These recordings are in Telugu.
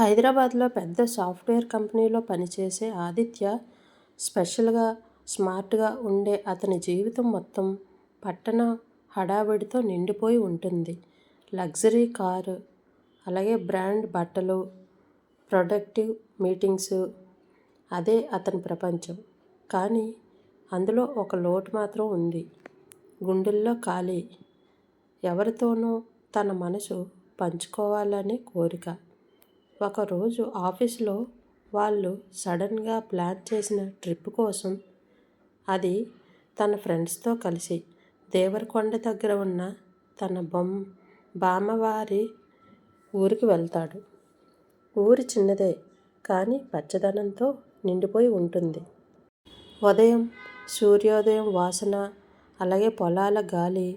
హైదరాబాద్లో పెద్ద సాఫ్ట్వేర్ కంపెనీలో పనిచేసే ఆదిత్య స్పెషల్గా స్మార్ట్గా ఉండే అతని జీవితం మొత్తం పట్టణ హడావిడితో నిండిపోయి ఉంటుంది. లగ్జరీ కారు అలాగే బ్రాండ్ బట్టలు ప్రొడక్టివ్ మీటింగ్స్ అదే అతని ప్రపంచం. కానీ అందులో ఒక లోటు మాత్రం ఉంది. గుండెల్లో ఖాళీ. ఎవరితోనో తన మనసు పంచుకోవాలనే కోరిక. ఒకరోజు ఆఫీస్లో వాళ్ళు సడన్గా ప్లాన్ చేసిన ట్రిప్ కోసం అది తన ఫ్రెండ్స్తో కలిసి దేవరకొండ దగ్గర ఉన్న తన బొమ్ బామ్మవారి ఊరికి వెళ్తాడు. ఊరి చిన్నదే కానీ పచ్చదనంతో నిండిపోయి ఉంటుంది. ఉదయం సూర్యోదయం వాసన అలాగే పొలాల గాలి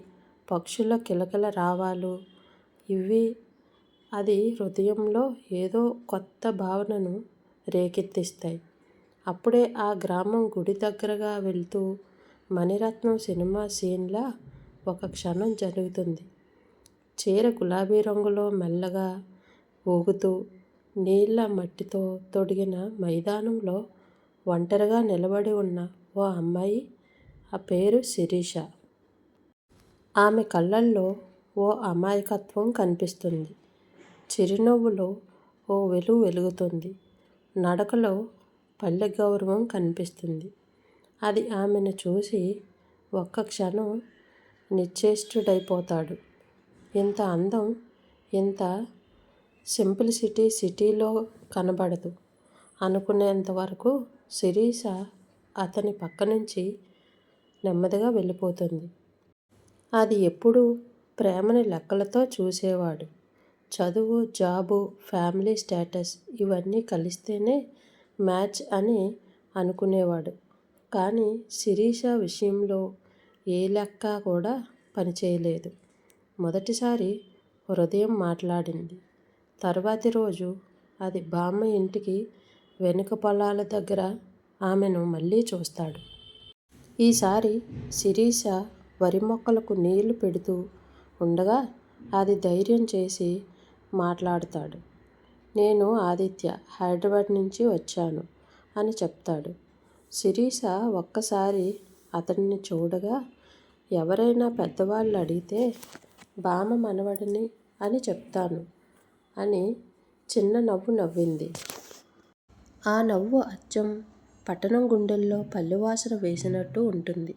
పక్షుల కిలకిల రావాలు ఇవి అది హృదయంలో ఏదో కొత్త భావనను రేకెత్తిస్తాయి. అప్పుడే ఆ గ్రామం గుడి దగ్గరగా వెళ్తూ మణిరత్నం సినిమా సీన్లా ఒక క్షణం జరుగుతుంది. చీర గులాబీ రంగులో మెల్లగా ఊగుతూ నీళ్ళ మట్టితో తొడిగిన మైదానంలో ఒంటరిగా నిలబడి ఉన్న ఓ అమ్మాయి ఆ పేరు శిరీష. ఆమె కళ్ళల్లో ఓ అమాయకత్వం కనిపిస్తుంది. చిరునవ్వులో ఓ వెలుగు వెలుగుతుంది. నడకలో పల్లె గౌరవం కనిపిస్తుంది. అది ఆమెను చూసి ఒక్క క్షణం నిశ్చేష్టుడైపోతాడు. ఇంత అందం ఇంత సింప్లిసిటీ సిటీలో కనబడదు. అనుకునేంత వరకు శిరీష అతని పక్క నుంచి నెమ్మదిగా వెళ్ళిపోతుంది. అది ఎప్పుడూ ప్రేమని లెక్కలతో చూసేవాడు. చదువు జాబు ఫ్యామిలీ స్టేటస్ ఇవన్నీ కలిస్తేనే మ్యాచ్ అని అనుకునేవాడు. కానీ శిరీష విషయంలో ఏ లెక్క కూడా పనిచేయలేదు. మొదటిసారి హృదయం మాట్లాడింది. తర్వాతి రోజు అది బామ్మ ఇంటికి వెనుక పొలాల దగ్గర ఆమెను మళ్ళీ చూస్తాడు. ఈసారి శిరీష వరి మొక్కలకు నీళ్ళు పెడుతూ ఉండగా అది ధైర్యం చేసి మాట్లాడతాడు. నేను ఆదిత్య హైదరాబాద్ నుంచి వచ్చాను అని చెప్తాడు. శిరీష ఒక్కసారి అతడిని చూడగా ఎవరైనా పెద్దవాళ్ళు అడిగితే బామ మనవడిని అని చెప్తాను అని చిన్న నవ్వు నవ్వింది. ఆ నవ్వు అచ్చం పట్టణం గుండెల్లో పల్లెవాసన వేసినట్టు ఉంటుంది.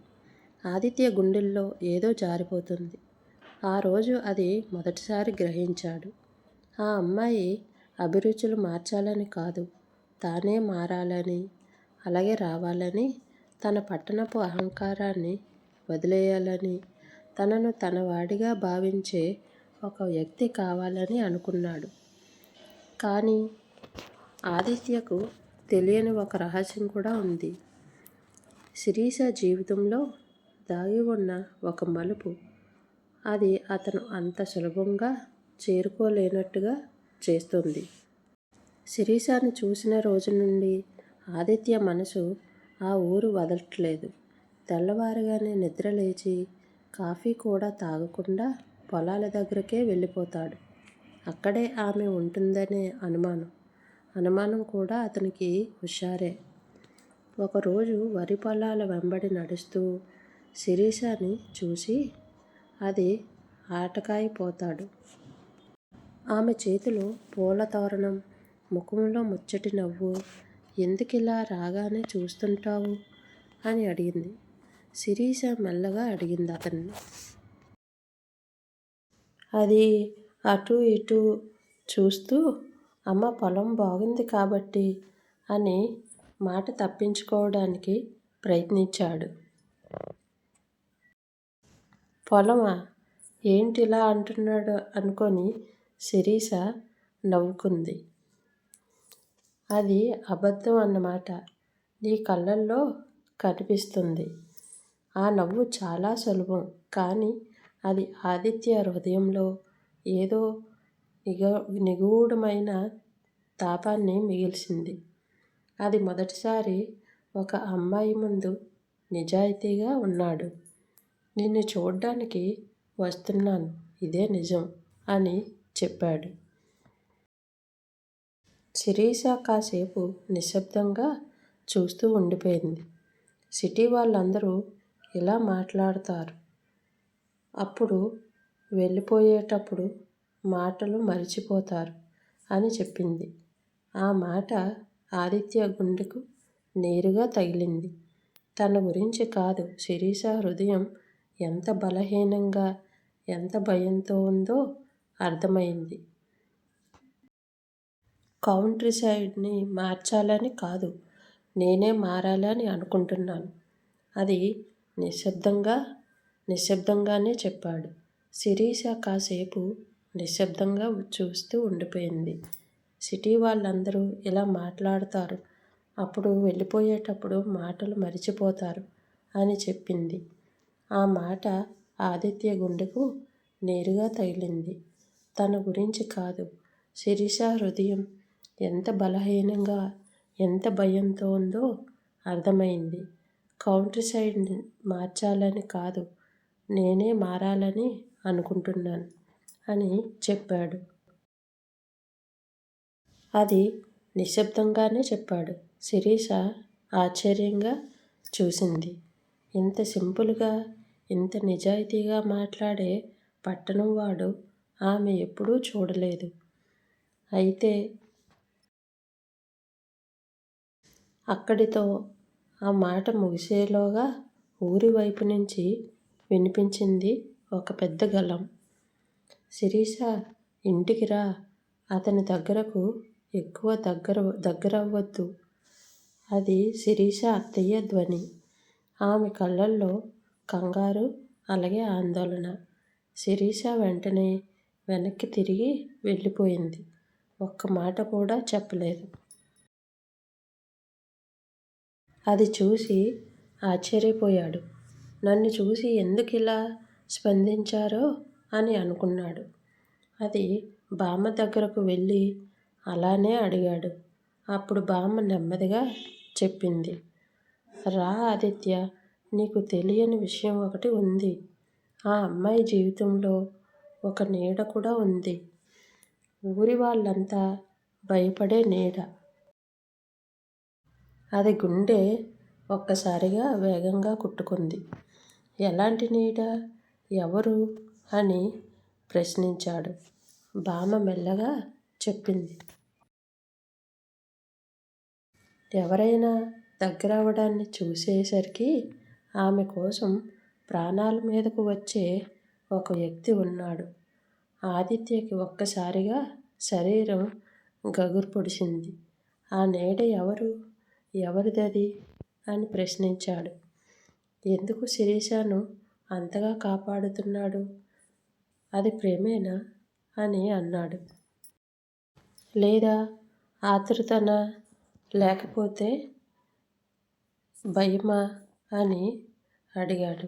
ఆదిత్య గుండెల్లో ఏదో జారిపోతుంది. ఆ రోజు అది మొదటిసారి గ్రహించాడు. ఆ అమ్మాయి అభిరుచులు మార్చాలని కాదు. తానే మారాలని అలాగే రావాలని తన పట్టణపు అహంకారాన్ని వదిలేయాలని తనను తన వాడిగా భావించే ఒక వ్యక్తి కావాలని అనుకున్నాడు. కానీ ఆదిత్యకు తెలియని ఒక రహస్యం కూడా ఉంది. శిరీష జీవితంలో దాగి ఉన్న ఒక మలుపు. అది అతను అంత సులభంగా చేరుకోలేనట్టుగా చేస్తుంది. శిరీషాని చూసిన రోజు నుండి ఆదిత్య మనసు ఆ ఊరు వదలట్లేదు. తెల్లవారుగానే నిద్ర లేచి కాఫీ కూడా తాగకుండా పొలాల దగ్గరకే వెళ్ళిపోతాడు. అక్కడే ఆమె ఉంటుందనే అనుమానం. అనుమానం కూడా అతనికి హుషారే. ఒకరోజు వరి పొలాల వెంబడి నడుస్తూ శిరీషాని చూసి అది ఆటకాయిపోతాడు. ఆమె చేతిలో పూల తోరణం ముఖంలో ముచ్చటి నవ్వు. ఎందుకిలా రాగానే చూస్తుంటావు? అని అడిగింది. శిరీష మెల్లగా అడిగింది అతన్ని. అది అటు ఇటు చూస్తూ అమ్మ పొలం బాగుంది కాబట్టి అని మాట తప్పించుకోవడానికి ప్రయత్నించాడు. పొలమా? ఏంటిలా అంటున్నాడు? అనుకొని శిరీష నవ్వుకుంది. అది అబద్ధం అన్నమాట. నీ కళ్ళల్లో కనిపిస్తుంది. ఆ నవ్వు చాలా సులభం. కానీ అది ఆదిత్య హృదయంలో ఏదో నిగ నిగూఢమైన తాపాన్ని మిగిల్చింది అది మొదటిసారి ఒక అమ్మాయి ముందు నిజాయితీగా ఉన్నాడు. నిన్ను చూడ్డానికి వస్తున్నాను. ఇదే నిజం అని చెప్పాడు శిరీష కాసేపు నిశ్శబ్దంగా చూస్తూ ఉండిపోయింది. సిటీ వాళ్ళందరూ ఇలా మాట్లాడతారు. అప్పుడు వెళ్ళిపోయేటప్పుడు మాటలు మరిచిపోతారు అని చెప్పింది. ఆ మాట ఆదిత్య గుండెకు నేరుగా తగిలింది. తన గురించి కాదు శిరీష హృదయం ఎంత బలహీనంగా, ఎంత భయంతో ఉందో అర్థమైంది. కౌంట్రీ సైడ్ని మార్చాలని కాదు, నేనే మారాలని అనుకుంటున్నాను. అది నిశ్శబ్దంగా నిశ్శబ్దంగానే చెప్పాడు. శిరీష కాసేపు నిశ్శబ్దంగా చూస్తూ ఉండిపోయింది. సిటీ వాళ్ళందరూ ఇలా మాట్లాడతారు. అప్పుడు వెళ్ళిపోయేటప్పుడు మాటలు మరిచిపోతారు అని చెప్పింది. ఆ మాట ఆదిత్య గుండెకు నేరుగా తగిలింది. తన గురించి కాదు, శిరీష హృదయం ఎంత బలహీనంగా, ఎంత భయంతో ఉందో అర్థమైంది. కౌంటర్ సైడ్ని మార్చాలని కాదు, నేనే మారాలని అనుకుంటున్నాను అని చెప్పాడు. అది నిశ్శబ్దంగానే చెప్పాడు. శిరీష ఆశ్చర్యంగా చూసింది. ఇంత సింపుల్గా, ఇంత నిజాయితీగా మాట్లాడే పట్టణం వాడు ఆమె ఎప్పుడూ చూడలేదు. అయితే అక్కడితో ఆ మాట ముగిసేలోగా ఊరి వైపు నుంచి వినిపించింది ఒక పెద్ద గలం శిరీష ఇంటికి రా. అతని దగ్గరకు ఎక్కువ దగ్గర దగ్గరవ్వద్దు అది శిరీష అత్తయ్య ధ్వని. ఆమె కళ్ళల్లో కంగారు అలాగే ఆందోళన. శిరీష వెంటనే వెనక్కి తిరిగి వెళ్ళిపోయింది. ఒక్క మాట కూడా చెప్పలేదు. అది చూసి ఆశ్చర్యపోయాడు. నన్ను చూసి ఎందుకు ఇలా స్పందించారో అని అనుకున్నాడు. అది బామ్మ దగ్గరకు వెళ్ళి అలానే అడిగాడు. అప్పుడు బామ్మ నెమ్మదిగా చెప్పింది. రా ఆదిత్య, నీకు తెలియని విషయం ఒకటి ఉంది. ఆ అమ్మాయి జీవితంలో ఒక నీడ కూడా ఉంది. ఊరి వాళ్ళంతా భయపడే నీడ. అది గుండె ఒక్కసారిగా వేగంగా కొట్టుకుంది. ఎలాంటి నీడ? ఎవరు? అని ప్రశ్నించాడు. బామ్మ మెల్లగా చెప్పింది. ఎవరైనా దగ్గర అవడాన్ని చూసేసరికి ఆమె కోసం ప్రాణాల మీదకు వచ్చే ఒక వ్యక్తి ఉన్నాడు. ఆదిత్యకి ఒక్కసారిగా శరీరం గగురు పొడిచింది. ఆ నీడ ఎవరు? ఎవరిదది? అని ప్రశ్నించాడు. ఎందుకు శిరీషను అంతగా కాపాడుతున్నాడు? అది ప్రేమేనా? అని అన్నాడు. లేదా ఆతృతన లేకపోతే భయమా? అని అడిగాడు.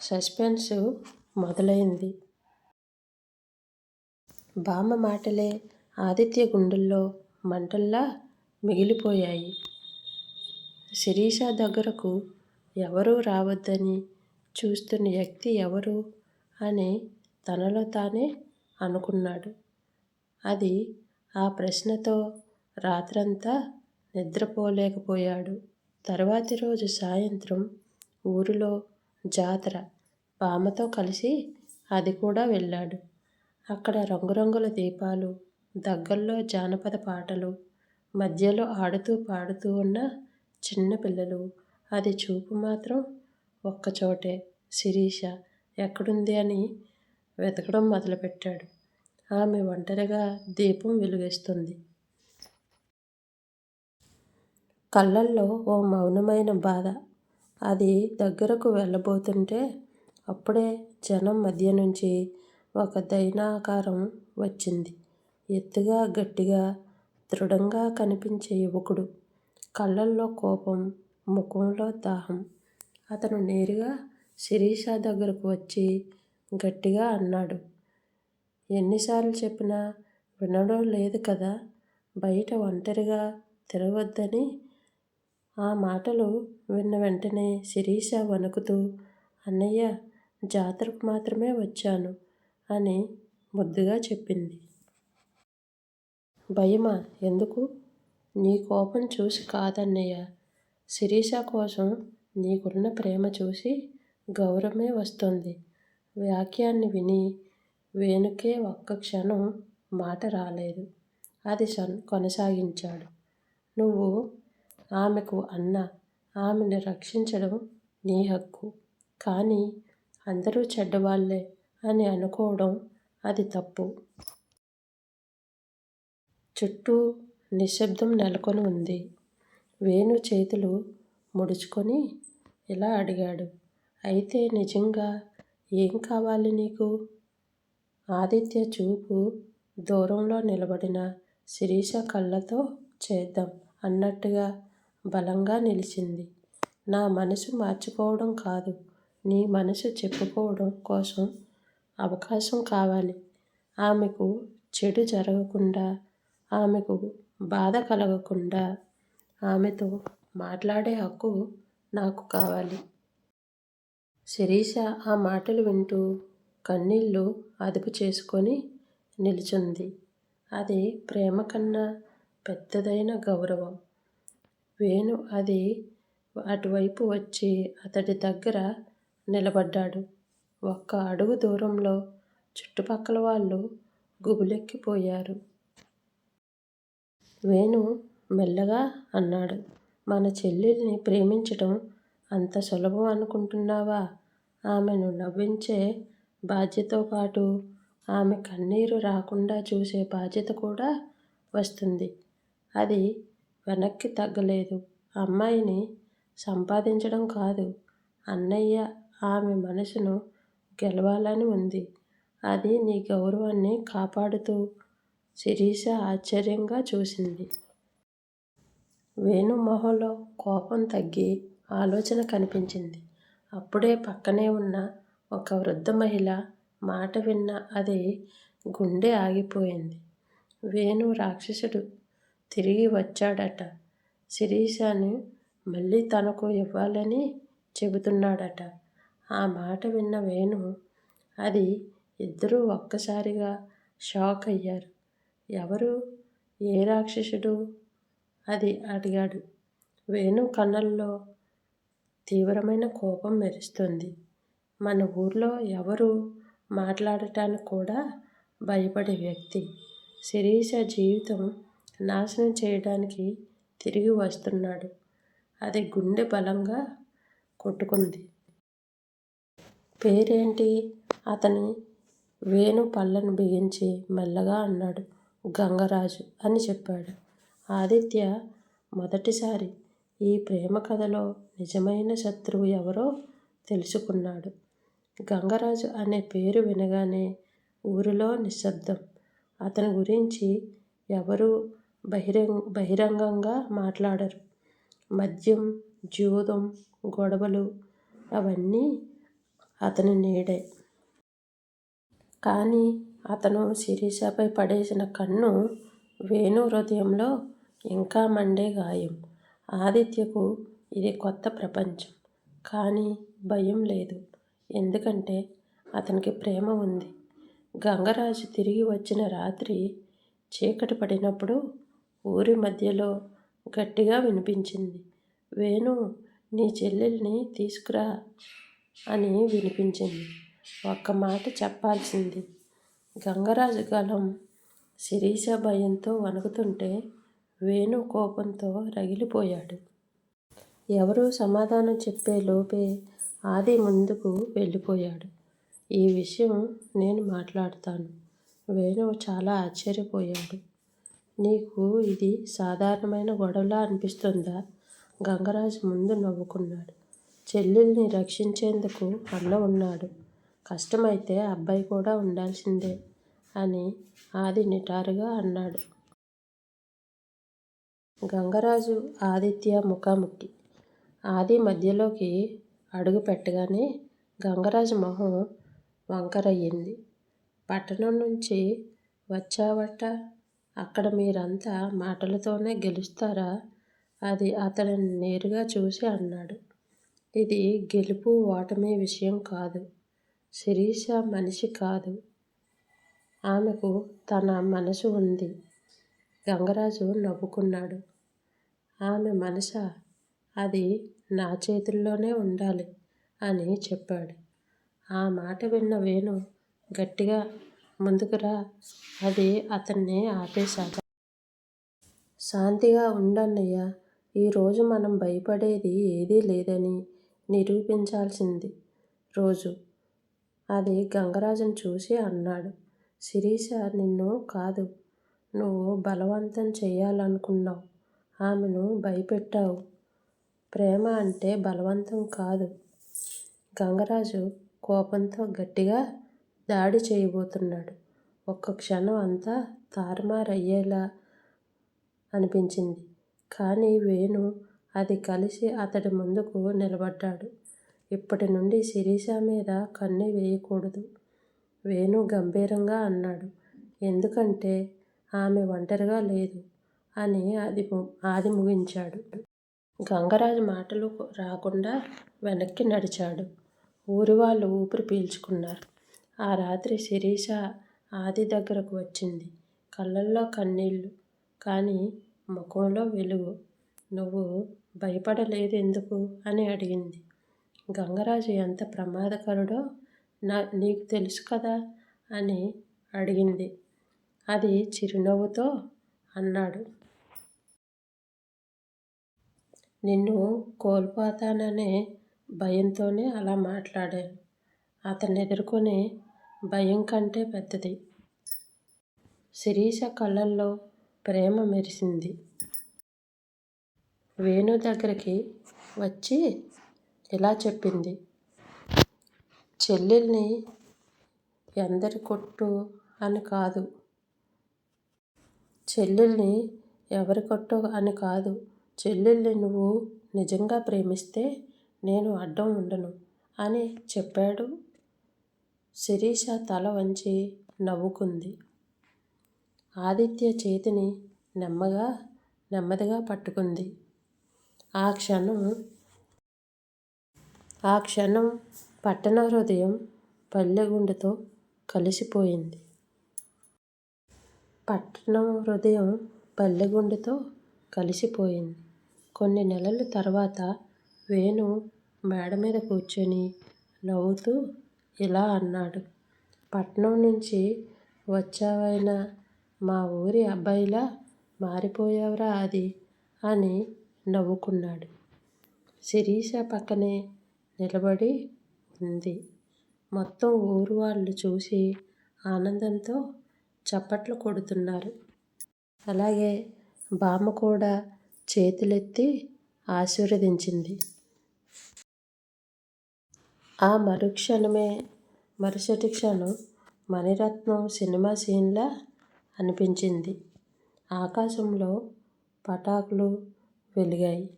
సస్పెన్స్ మొదలైంది. బామ్మ మాటలే ఆదిత్య గుండెల్లో మంటల్లా మిగిలిపోయాయి. శిరీష దగ్గరకు ఎవరూ రావద్దని చూస్తున్న వ్యక్తి ఎవరు? అని తనలో తానే అనుకున్నాడు. అది ఆ ప్రశ్నతో రాత్రంతా నిద్రపోలేకపోయాడు. తర్వాతి రోజు సాయంత్రం ఊరిలో జాతర. బామ్మతో కలిసి అది కూడా వెళ్ళాడు. అక్కడ రంగురంగుల దీపాలు, దగ్గర్లో జానపద పాటలు, మధ్యలో ఆడుతూ పాడుతూ ఉన్న చిన్న పిల్లలు. అది చూపు మాత్రం ఒక్కచోటే. శిరీష ఎక్కడుంది అని వెతకడం మొదలుపెట్టాడు. ఆమె ఒంటరిగా దీపం వెలుగేస్తుంది కళ్ళల్లో ఓ మౌనమైన బాధ. అది దగ్గరకు వెళ్ళబోతుంటే అప్పుడే జనం మధ్య నుంచి ఒక దైనాకారం వచ్చింది. ఎత్తుగా, గట్టిగా, దృఢంగా కనిపించే యువకుడు. కళ్ళల్లో కోపం, ముఖంలో దాహం. అతను నేరుగా శిరీష దగ్గరకు వచ్చి గట్టిగా అన్నాడు. ఎన్నిసార్లు చెప్పినా వినడం లేదు కదా! బయట ఒంటరిగా తిరగొద్దని. ఆ మాటలు విన్న వెంటనే శిరీష వణుకుతూ అన్నయ్య జాతరకు మాత్రమే వచ్చాను అని ముద్దుగా చెప్పింది. భయమా? ఎందుకు? నీ కోపం చూసి కాదన్నయ్య. శిరీష కోసం నీకున్న ప్రేమ చూసి గౌరవమే వస్తుంది. వాక్యాన్ని విని వేణుకే ఒక్క క్షణం మాట రాలేదు. అది కొనసాగించాడు. నువ్వు ఆమెకు అన్న ఆమెను రక్షించడం నీ హక్కు. కానీ అందరూ చెడ్డవాళ్ళే అని అనుకోవడం అది తప్పు. చుట్టూ నిశ్శబ్దం నెలకొని ఉంది. వేణు చేతులు ముడుచుకొని ఇలా అడిగాడు. అయితే నిజంగా ఏం కావాలి నీకు? ఆదిత్య చూపు దూరంలో నిలబడిన శిరీష కళ్ళతో చేద్దాం అన్నట్టుగా బలంగా నిలిచింది. నా మనసు మార్చుకోవడం కాదు. నీ మనసు చెప్పుకోవడం కోసం అవకాశం కావాలి. ఆమెకు చెడు జరగకుండా ఆమెకు బాధ కలగకుండా ఆమెతో మాట్లాడే హక్కు నాకు కావాలి. శిరీష ఆ మాటలు వింటూ కన్నీళ్ళు అదుపు చేసుకొని నిలిచింది. అది ప్రేమ కన్నా పెద్దదైన గౌరవం. వేణు అది అటువైపు వచ్చి అతడి దగ్గర నిలబడ్డాడు. ఒక్క అడుగు దూరంలో చుట్టుపక్కల వాళ్ళు గుబులెక్కిపోయారు. వేణు మెల్లగా అన్నాడు మన చెల్లెల్ని ప్రేమించటం అంత సులభం అనుకుంటున్నావా? ఆమెను నవ్వించే బాధ్యతతో పాటు ఆమె కన్నీరు రాకుండా చూసే బాధ్యత కూడా వస్తుంది. అది వెనక్కి తగ్గలేదు. అమ్మాయిని సంపాదించడం కాదు. అన్నయ్య ఆమె మనసును గెలవాలని ఉంది. అది నీ గౌరవాన్ని కాపాడుతూ శిరీష ఆశ్చర్యంగా చూసింది. వేణు మొహంలో కోపం తగ్గి ఆలోచన కనిపించింది. అప్పుడే పక్కనే ఉన్న ఒక వృద్ధ మహిళ మాట విన్న అది గుండె ఆగిపోయింది. వేణు రాక్షసుడు తిరిగి వచ్చాడట. శిరీషాను మళ్ళీ తనకు ఇవ్వాలని చెబుతున్నాడట. ఆ మాట విన్న వేణు అది ఇద్దరూ ఒక్కసారిగా షాక్ అయ్యారు. ఎవరు? ఏ రాక్షసుడు? అది అడిగాడు. వేణు కన్నుల్లో తీవ్రమైన కోపం మెరుస్తుంది. మన ఊర్లో ఎవరు మాట్లాడటానికి కూడా భయపడే వ్యక్తి. శిరీష జీవితం నాశనం చేయడానికి తిరిగి వస్తున్నాడు. అది గుండె బలంగా కొట్టుకుంది. పేరేంటి? అతని వేణు పళ్ళను బిగించి మెల్లగా అన్నాడు. గంగరాజు అని చెప్పాడు. ఆదిత్య మొదటిసారి ఈ ప్రేమ కథలో నిజమైన శత్రువు ఎవరో తెలుసుకున్నాడు. గంగరాజు అనే పేరు వినగానే ఊరిలో నిశ్శబ్దం. అతని గురించి ఎవరు బహిరంగ బహిరంగంగా మాట్లాడరు. మద్యం జూదం గొడవలు అవన్నీ అతని నీడే. కానీ అతను శిరీషపై పడేసిన కన్ను వేణు హృదయంలో ఇంకా మండే గాయం. ఆదిత్యకు ఇది కొత్త ప్రపంచం. కానీ భయం లేదు. ఎందుకంటే అతనికి ప్రేమ ఉంది. గంగరాజు తిరిగి వచ్చిన రాత్రి చీకటి పడినప్పుడు ఊరి మధ్యలో గట్టిగా వినిపించింది. వేణు నీ చెల్లెల్ని తీసుకురా. అని వినిపించింది. ఒక్క మాట చెప్పాల్సింది. గంగరాజు గలం శిరీష భయంతో వణుకుతుంటే వేణు కోపంతో రగిలిపోయాడు. ఎవరూ సమాధానం చెప్పే లోపే ఆది ముందుకు వెళ్ళిపోయాడు. ఈ విషయం నేను మాట్లాడతాను. వేణు చాలా ఆశ్చర్యపోయాడు. నీకు ఇది సాధారణమైన గొడవలా అనిపిస్తుందా? గంగరాజు ముందు నవ్వుకున్నాడు. చెల్లెల్ని రక్షించేందుకు అన్న ఉన్నాడు. కష్టమైతే అబ్బాయి కూడా ఉండాల్సిందే అని ఆది నిటారుగా అన్నాడు. గంగరాజు ఆదిత్య ముఖాముఖి. ఆది మధ్యలోకి అడుగు పెట్టగానే గంగరాజు మొహం వంకరయ్యింది. పట్టణం నుంచి వచ్చావట? అక్కడ మీరంతా మాటలతోనే గెలుస్తారా? అది అతడిని నేరుగా చూసి అన్నాడు. ఇది గెలుపు ఓటమి విషయం కాదు. శిరీష మనిషి కాదు. ఆమెకు తన మనసు ఉంది. గంగరాజు నవ్వుకున్నాడు. ఆమె మనస అది నా చేతుల్లోనే ఉండాలి అని చెప్పాడు. ఆ మాట విన్న వేణు గట్టిగా ముందుకురా అది అతన్ని ఆపేశాడు శాంతిగా ఉండన్నయ్య ఈరోజు మనం భయపడేది ఏదీ లేదని. నిరూపించాల్సింది. రోజు అది గంగరాజును చూసి అన్నాడు. శిరీష నిన్ను కాదు నువ్వు బలవంతం చేయాలనుకున్నావు ఆమెను భయపెట్టావు. ప్రేమ అంటే బలవంతం కాదు. గంగరాజు కోపంతో గట్టిగా దాడి చేయబోతున్నాడు. ఒక్క క్షణం అంతా తారుమారయ్యేలా అనిపించింది. కానీ వేణు అది కలిసి అతడి ముందుకు నిలబడ్డాడు. ఇప్పటి నుండి శిరీష మీద కన్ను వేయకూడదు. వేణు గంభీరంగా అన్నాడు. ఎందుకంటే ఆమె ఒంటరిగా లేదు అని అది ఆది ముగించాడు. గంగరాజు మాటలు రాకుండా వెనక్కి నడిచాడు. ఊరి వాళ్ళు ఊపిరి పీల్చుకున్నారు. ఆ రాత్రి శిరీష ఆది దగ్గరకు వచ్చింది. కళ్ళల్లో కన్నీళ్ళు కానీ ముఖంలో వెలుగు. నువ్వు భయపడలేదు ఎందుకు? అని అడిగింది. గంగరాజు ఎంత ప్రమాదకరుడో నా నీకు తెలుసు కదా? అని అడిగింది. అది చిరునవ్వుతో అన్నాడు. నిన్ను కోల్పోతాననే భయంతోనే అలా మాట్లాడాను. అతను ఎదుర్కొనే భయం కంటే పెద్దది. శిరీష కళ్ళల్లో ప్రేమ మెరిసింది. వేణు దగ్గరికి వచ్చి ఇలా చెప్పింది. చెల్లెల్ని ఎందరి కొట్టు అని కాదు. చెల్లెల్ని ఎవరి కొట్టు అని కాదు. చెల్లెల్ని నువ్వు నిజంగా ప్రేమిస్తే నేను అడ్డం ఉండను అని చెప్పాడు శిరీష తల వంచి నవ్వుకుంది. ఆదిత్య చేతిని నెమ్మగా నెమ్మదిగా పట్టుకుంది. ఆ క్షణం ఆ క్షణం పట్టణ హృదయం పల్లెగుండెతో కలిసిపోయింది. పట్టణం హృదయం పల్లెగుండెతో కలిసిపోయింది. కొన్ని నెలల తర్వాత వేణు మేడ మీద కూర్చొని నవ్వుతూ ఇలా అన్నాడు. పట్నం నుంచి వచ్చావైనా మా ఊరి అబ్బాయిలా మారిపోయావురా అది అని నవ్వుకున్నాడు. శిరీష పక్కనే నిలబడి ఉంది. మొత్తం ఊరు వాళ్ళు చూసి ఆనందంతో చప్పట్లు కొడుతున్నారు. అలాగే బామ్మ కూడా చేతులెత్తి ఆశీర్వదించింది. ఆ మరుక్షణమే మరుసటి క్షణం మణిరత్నం సినిమా సీన్లా అనిపించింది. ఆకాశంలో పటాకులు వెలిగాయి.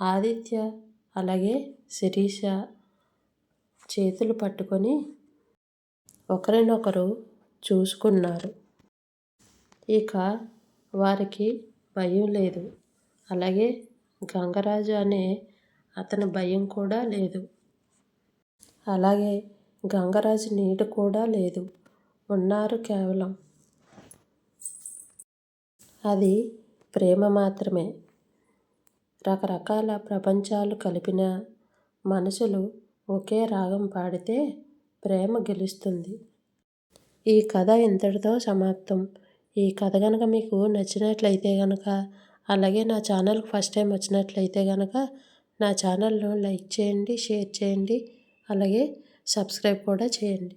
ఆదిత్య అలాగే శిరీష చేతులు పట్టుకొని ఒకరినొకరు చూసుకున్నారు. ఇక వారికి భయం లేదు. అలాగే గంగరాజు అనే అతని భయం కూడా లేదు. అలాగే గంగరాజు నీడ కూడా లేదు. ఉన్నారు కేవలం. అది ప్రేమ మాత్రమే. రకరకాల ప్రపంచాలు కలిపిన మనసులు ఒకే రాగం పాడితే ప్రేమ గెలుస్తుంది. ఈ కథ ఇంతటితో సమాప్తం. ఈ కథ కనుక మీకు నచ్చినట్లయితే కనుక అలాగే నా ఛానల్కి ఫస్ట్ టైం వచ్చినట్లయితే కనుక నా ఛానల్ను లైక్ చేయండి షేర్ చేయండి అలాగే సబ్స్క్రైబ్ కూడా చేయండి.